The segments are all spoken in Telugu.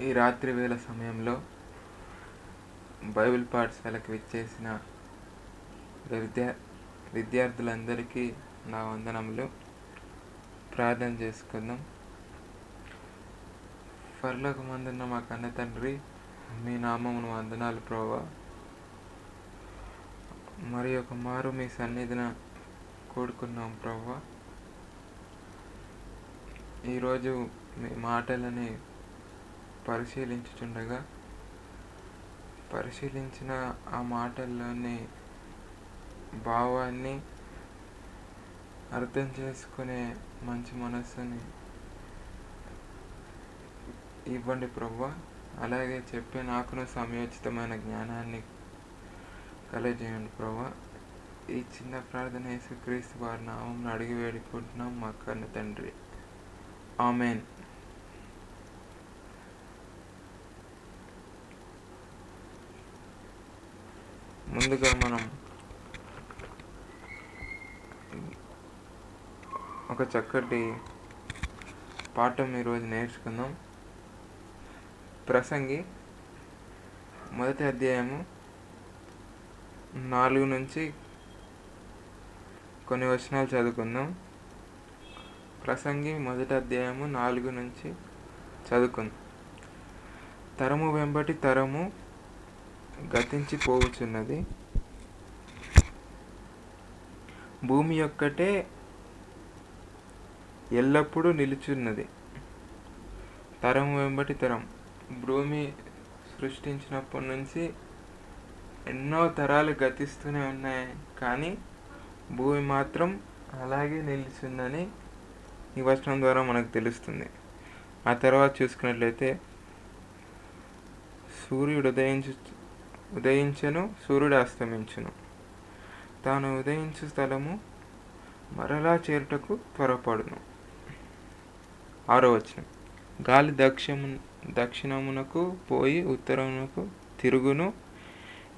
ఈ రాత్రి వేళ సమయంలో బైబిల్ పాఠశాలకు విచ్చేసిన విద్యా విద్యార్థులందరికీ నా వందనములు. ప్రార్థన చేసుకుందాం. పరలోకమందున్న మా కన్న తండ్రి మీ నామమును వందనాలు ప్రభా. మరి ఒక మారు మీ సన్నిధిన కూడుకున్నాం ప్రభా. ఈరోజు మీ మాటలని పరిశీలించుచుండగా పరిశీలించిన ఆ మాటల్లోని భావాన్ని అర్థం చేసుకునే మంచి మనస్సుని ఇవ్వండి ప్రభు అలాగే చెప్పే నాకును సమయోచితమైన జ్ఞానాన్ని కలజేయండి ప్రభు ఈ చిన్న ప్రార్థన యేసుక్రీస్తు వారి నామం అడిగి వేడుకుంటున్నాం మా కన్న తండ్రి. ఆమెన్. ముందుగా మనం ఒక చక్కటి పాఠం ఈరోజు నేర్చుకుందాం. ప్రసంగి మొదటి అధ్యాయము నాలుగు నుంచి కొన్ని వచనాలు చదువుకుందాం. ప్రసంగి మొదటి అధ్యాయము నాలుగు నుంచి చదువుకుందాం. తరము వెంబటి తరము గతించిపోవచ్చున్నది. భూమి యొక్కటే ఎల్లప్పుడూ నిలుచున్నది. తరం వెంబటి తరం. భూమి సృష్టించినప్పటి నుంచి ఎన్నో తరాలు గతిస్తూనే ఉన్నాయి. కానీ భూమి మాత్రం అలాగే నిలుచుందని ఈ వచనం ద్వారా మనకు తెలుస్తుంది. ఆ తర్వాత చూసుకున్నట్లయితే సూర్యుడు ఉదయించు ఉదయించెను సూర్యుడు అస్తమించును. తాను ఉదయించు స్థలము మరలా చేరుటకు త్వరపడును. ఆరో వచనం. గాలి దక్షిణము దక్షిణమునకు పోయి ఉత్తరమునకు తిరుగును.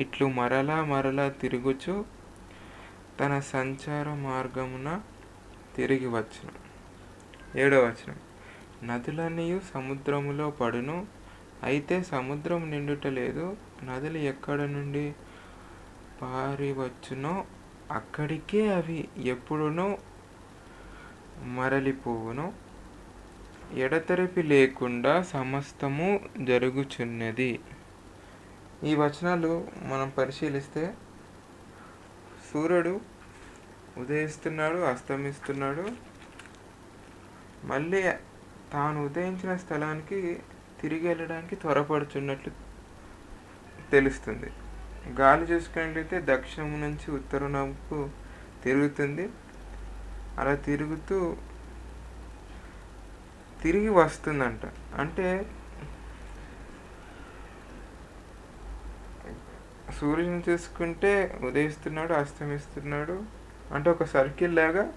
ఇట్లు మరలా మరలా తిరుగుచు తన సంచార మార్గమున తిరిగి వచ్చును. ఏడో వచనం. నదులన్నీ సముద్రములో పడును. అయితే సముద్రం నిండుట లేదు. నదులు ఎక్కడ నుండి పారివచ్చునో అక్కడికే అవి ఎప్పుడునో మరలిపోవును. ఎడతెరపి లేకుండా సమస్తము జరుగుచున్నది. ఈ వచనాలు మనం పరిశీలిస్తే సూర్యుడు ఉదయిస్తున్నాడు అస్తమిస్తున్నాడు. మళ్ళీ తాను ఉదయించిన స్థలానికి తిరిగి వెళ్ళడానికి త్వరపడుచున్నట్లు తెలుస్తుంది. గాలి చూసుకున్నట్లయితే దక్షిణం నుంచి ఉత్తరంకు తిరుగుతుంది. అలా తిరుగుతూ తిరిగి వస్తుందంట. అంటే సూర్యుని చూసుకుంటే ఉదయిస్తున్నాడు అస్తమిస్తున్నాడు. అంటే ఒక సర్కిల్ లాగా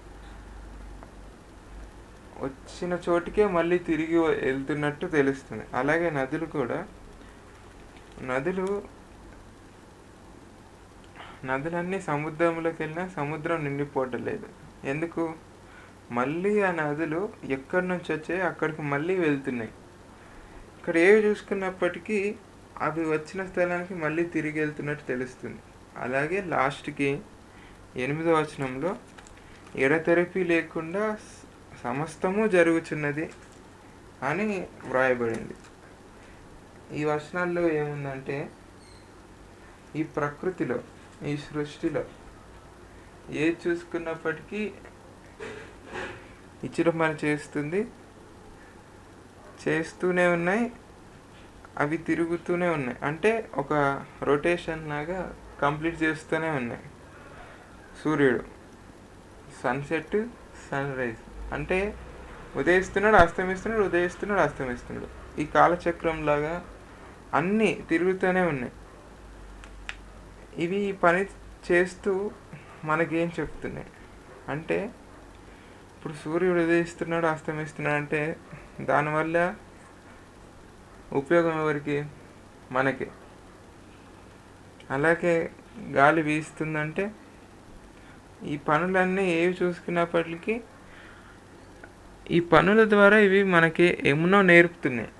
వచ్చిన చోటికే మళ్ళీ తిరిగి వెళ్తున్నట్టు తెలుస్తుంది. అలాగే నదులు కూడా నదులు నదులన్నీ సముద్రంలోకి వెళ్ళినా సముద్రం నిండిపోవటం లేదు ఎందుకు? మళ్ళీ ఆ నదులు ఎక్కడి నుంచి వచ్చాయి అక్కడికి మళ్ళీ వెళ్తున్నాయి. ఇక్కడ ఏవి చూసుకున్నప్పటికీ అవి వచ్చిన స్థలానికి మళ్ళీ తిరిగి వెళ్తున్నట్టు తెలుస్తుంది. అలాగే లాస్ట్కి ఎనిమిదో వచనంలో ఎడతెరపి లేకుండా సమస్తము జరుగుచున్నది అని వ్రాయబడింది. ఈ వచనాల్లో ఏముందంటే ఈ ప్రకృతిలో ఈ సృష్టిలో ఏది చూసుకున్నప్పటికీ ఇచ్చిన పని చేస్తుంది చేస్తూనే ఉన్నాయి అవి తిరుగుతూనే ఉన్నాయి. అంటే ఒక రొటేషన్ లాగా కంప్లీట్ చేస్తూనే ఉన్నాయి. సూర్యుడు సన్సెట్ సన్ రైజ్ అంటే ఉదయిస్తున్నాడు అస్తమిస్తున్నాడు ఉదయిస్తున్నాడు అస్తమిస్తున్నాడు. ఈ కాలచక్రం లాగా అన్నీ తిరుగుతూనే ఉన్నాయి. ఇవి పని చేస్తూ మనకేం చెప్తున్నాయి? అంటే ఇప్పుడు సూర్యుడు ఉదయిస్తున్నాడు అస్తమిస్తున్నాడు అంటే దానివల్ల ఉపయోగం ఎవరికి? మనకి. అలాగే గాలి వీస్తుందంటే ఈ పనులన్నీ ఏవి చూసుకున్నప్పటికీ ఈ పనుల ద్వారా ఇవి మనకి ఎన్నో నేర్పుతున్నాయి.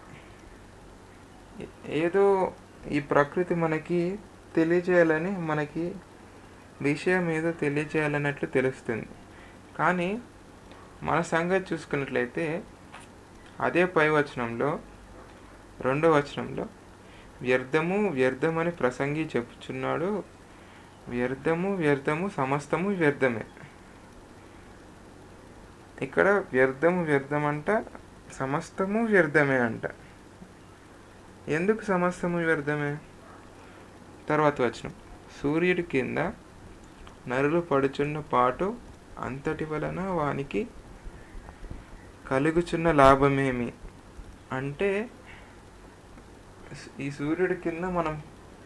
ఏదో ఈ ప్రకృతి మనకి తెలియజేయాలని మనకి విషయం ఏదో తెలియజేయాలన్నట్లు తెలుస్తుంది. కానీ మన సంగతి చూసుకున్నట్లయితే అదే పై వచనంలో రెండో వచనంలో వ్యర్థము వ్యర్థమని ప్రసంగి చెప్పుచున్నాడు. వ్యర్థము వ్యర్థము సమస్తము వ్యర్థమే. ఇక్కడ వ్యర్థము వ్యర్థం అంట సమస్తము వ్యర్థమే అంట. ఎందుకు సమస్తము వ్యర్థమే? తర్వాత వచ్చిన సూర్యుడి కింద నరులు పడుచున్న పాటు అంతటి వలన వానికి కలుగుచున్న లాభమేమి? అంటే ఈ సూర్యుడి కింద మనం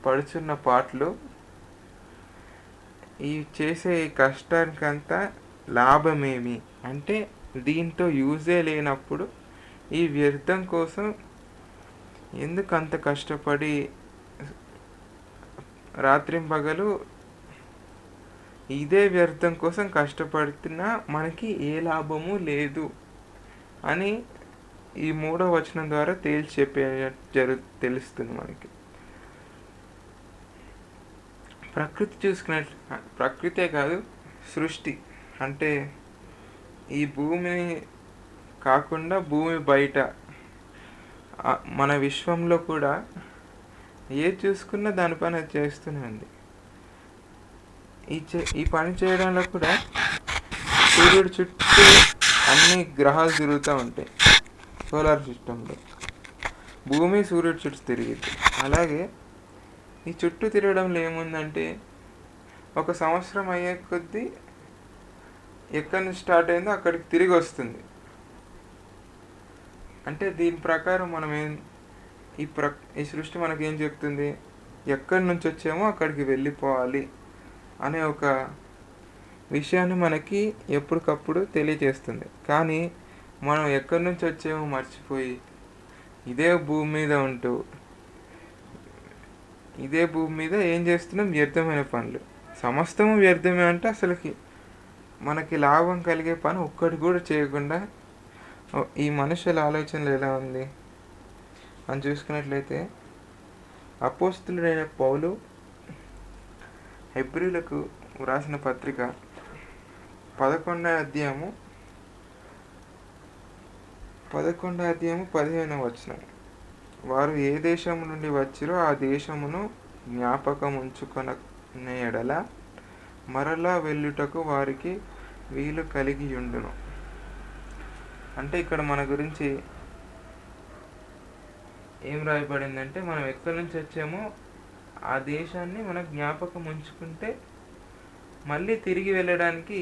పడుచున్న పాటలు ఈ చేసే ఈ కష్టానికంతా లాభమేమి? అంటే దీంతో యూజే లేనప్పుడు ఈ వ్యర్థం కోసం ఎందుకు అంత కష్టపడి రాత్రింపగలు ఇదే వ్యర్థం కోసం కష్టపడుతున్నా మనకి ఏ లాభము లేదు అని ఈ మూడో వచనం ద్వారా తేల్చి చెప్పే జరు తెలుస్తుంది మనకి. ప్రకృతి చూసుకున్నట్లు ప్రకృతే కాదు సృష్టి. అంటే ఈ భూమిని కాకుండా భూమి బయట మన విశ్వంలో కూడా ఏ చూసుకున్నా దానిపైన చేస్తూనే ఉంది. ఈ చే ఈ పని చేయడంలో కూడా సూర్యుడు చుట్టూ అన్ని గ్రహాలు తిరుగుతూ ఉంటాయి. సోలార్ సిస్టంలో. భూమి సూర్యుడు చుట్టూ తిరిగింది అలాగే ఈ చుట్టూ తిరగడంలో ఏముందంటే ఒక సంవత్సరం అయ్యే కొద్దీ ఎక్కడి నుంచి స్టార్ట్ అయిందో అక్కడికి తిరిగి వస్తుంది. అంటే దీని ప్రకారం మనం ఏం ఈ ప్ర ఈ సృష్టి మనకి ఏం చెప్తుంది? ఎక్కడి నుంచి వచ్చామో అక్కడికి వెళ్ళిపోవాలి అనే ఒక విషయాన్ని మనకి ఎప్పటికప్పుడు తెలియజేస్తుంది. కానీ మనం ఎక్కడి నుంచి వచ్చామో మర్చిపోయి ఇదే భూమి మీద ఉంటూ ఇదే భూమి మీద ఏం చేస్తున్నాం? వ్యర్థమైన పనులు. సమస్తము వ్యర్థమే అంటే అసలుకి మనకి లాభం కలిగే పని ఒక్కటి కూడా చేయకుండా ఈ మనుషుల ఆలోచనలు ఎలా ఉంది? అని చూసుకున్నట్లయితే అపోస్తులుడైన పౌలు హెబ్రిలకు వ్రాసిన పత్రిక పదకొండో అధ్యాయము పదకొండో అధ్యాయము పదిహేను వచ్చిన వారు ఏ దేశం నుండి వచ్చిరో ఆ దేశమును జ్ఞాపకం ఉంచుకొన ఎడల మరలా వెళ్ళుటకు వారికి వీలు కలిగి ఉండును. అంటే ఇక్కడ మన గురించి ఏం రాయబడిందంటే మనం ఎక్కడి నుంచి వచ్చామో ఆ దేశాన్ని మన జ్ఞాపకం ఉంచుకుంటే మళ్ళీ తిరిగి వెళ్ళడానికి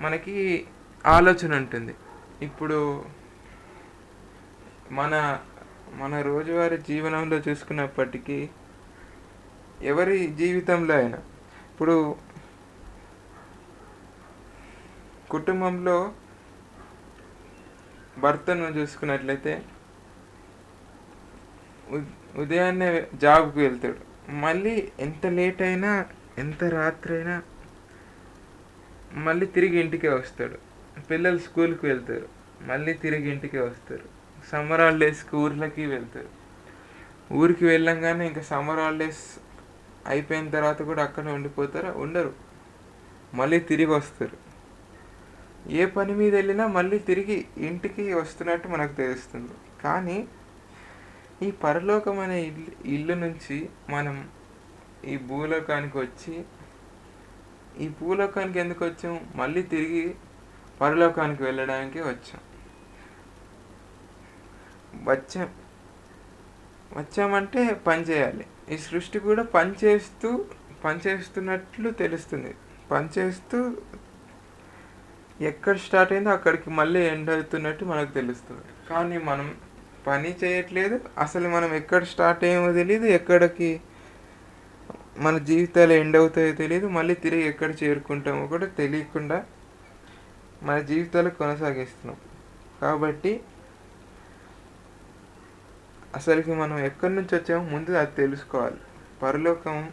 మనకి ఆలోచన ఉంటుంది. ఇప్పుడు మన మన రోజువారీ జీవనంలో చూసుకున్నప్పటికీ ఎవరి జీవితంలో అయినా ఇప్పుడు కుటుంబంలో భర్తను చూసుకున్నట్లయితే ఉదయాన్నే జాబ్కి వెళ్తాడు. మళ్ళీ ఎంత లేట్ అయినా ఎంత రాత్రి అయినా మళ్ళీ తిరిగి ఇంటికే వస్తాడు. పిల్లలు స్కూల్కి వెళ్తారు. మళ్ళీ తిరిగి ఇంటికే వస్తారు. సమ్మర్ హాలిడేస్కి ఊర్లకి వెళ్తారు. ఊరికి వెళ్ళంగానే ఇంకా సమ్మర్ హాలిడేస్ అయిపోయిన తర్వాత కూడా అక్కడే ఉండిపోతారా? ఉండరు. మళ్ళీ తిరిగి వస్తారు. ఏ పని మీద వెళ్ళినా మళ్ళీ తిరిగి ఇంటికి వస్తున్నట్టు మనకు తెలుస్తుంది. కానీ ఈ పరలోకం అనే ఇల్లు ఇల్లు నుంచి మనం ఈ భూలోకానికి వచ్చి ఈ భూలోకానికి ఎందుకు వచ్చాం? మళ్ళీ తిరిగి పరలోకానికి వెళ్ళడానికి వచ్చాం. వచ్చాం. వచ్చామంటే పని చేయాలి. ఈ సృష్టి కూడా పని చేస్తూ పని చేస్తున్నట్లు తెలుస్తుంది. పని చేస్తూ ఎక్కడ స్టార్ట్ అయిందో అక్కడికి మళ్ళీ ఎండ్ అవుతున్నట్టు మనకు తెలుస్తుంది. కానీ మనం పని చేయట్లేదు. అసలు మనం ఎక్కడ స్టార్ట్ అయ్యామో తెలియదు ఎక్కడికి మన జీవితాలు ఎండ్ అవుతాయో తెలియదు మళ్ళీ తిరిగి ఎక్కడ చేరుకుంటామో కూడా తెలియకుండా మన జీవితాలు కొనసాగిస్తున్నాం. కాబట్టి అసలుకి మనం ఎక్కడి నుంచి వచ్చామో ముందు అది తెలుసుకోవాలి. పరలోకం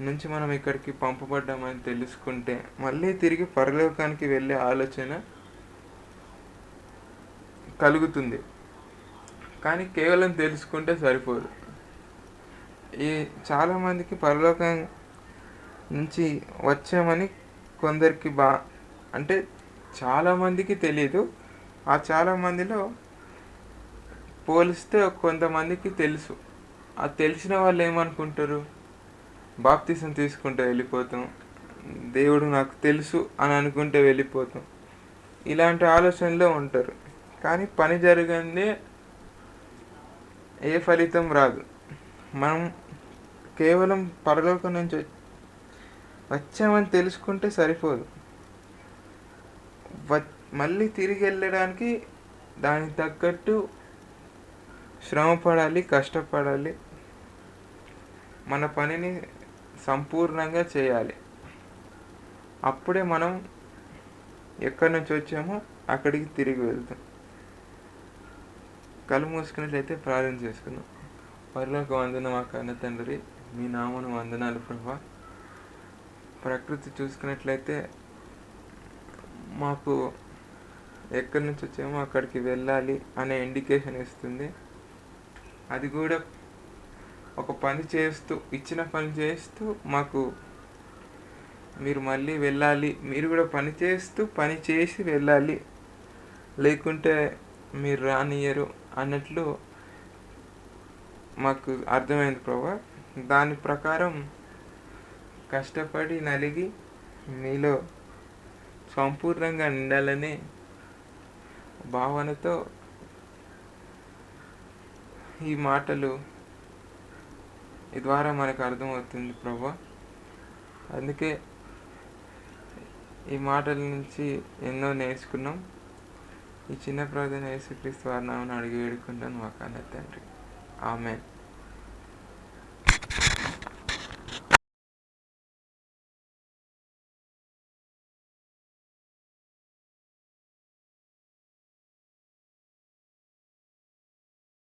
నుంచి మనం ఇక్కడికి పంపబడ్డామని తెలుసుకుంటే మళ్ళీ తిరిగి పరలోకానికి వెళ్ళే ఆలోచన కలుగుతుంది. కానీ కేవలం తెలుసుకుంటే సరిపోదు. ఈ చాలామందికి పరలోకం నుంచి వచ్చామని కొందరికి బా అంటే చాలామందికి తెలియదు ఆ చాలామందిలో పోలిస్తే కొంతమందికి తెలుసు. ఆ తెలిసిన వాళ్ళు ఏమనుకుంటారు? బాప్తీసం తీసుకుంటే వెళ్ళిపోతాం. దేవుడు నాకు తెలుసు అని అనుకుంటే వెళ్ళిపోతాం. ఇలాంటి ఆలోచనలో ఉంటారు. కానీ పని జరగందే ఏ ఫలితం రాదు. మనం కేవలం పరలోకం నుంచి వచ్చామని తెలుసుకుంటే సరిపోదు. వ మళ్ళీ తిరిగి వెళ్ళడానికి దానికి తగ్గట్టు శ్రమ పడాలి కష్టపడాలి. మన పనిని సంపూర్ణంగా చేయాలి. అప్పుడే మనం ఎక్కడి నుంచి వచ్చామో అక్కడికి తిరిగి వెళ్తాం. కళ్ళు మూసుకున్నట్లయితే ప్రార్థన చేసుకుందాం. పరిలోక వందన మా కన్న తండ్రి మీ నామను వందనాలు ప్రభా. ప్రకృతి చూసుకున్నట్లయితే మాకు ఎక్కడి నుంచి వచ్చామో అక్కడికి వెళ్ళాలి అనే ఇండికేషన్ ఇస్తుంది. అది కూడా ఒక పని చేస్తూ ఇచ్చిన పని చేస్తూ మాకు మీరు మళ్ళీ వెళ్ళాలి. మీరు కూడా పని చేస్తూ పని చేసి వెళ్ళాలి. లేకుంటే మీరు రానియరు అన్నట్లు మాకు అర్థమైంది ప్రభా. దాని ప్రకారం కష్టపడి నలిగి మీలో సంపూర్ణంగా నిండాలనే భావనతో ఈ మాటలు ద్వారా మనకు అర్థమవుతుంది ప్రభా. అందుకే ఈ మాటల నుంచి ఎన్నో నేర్చుకున్నాం. ఈ చిన్న ప్రార్థన యేసుక్రీస్తు వారి నామని అడిగి వేడుకుంటాను. మా కన్న తండ్రి. ఆమె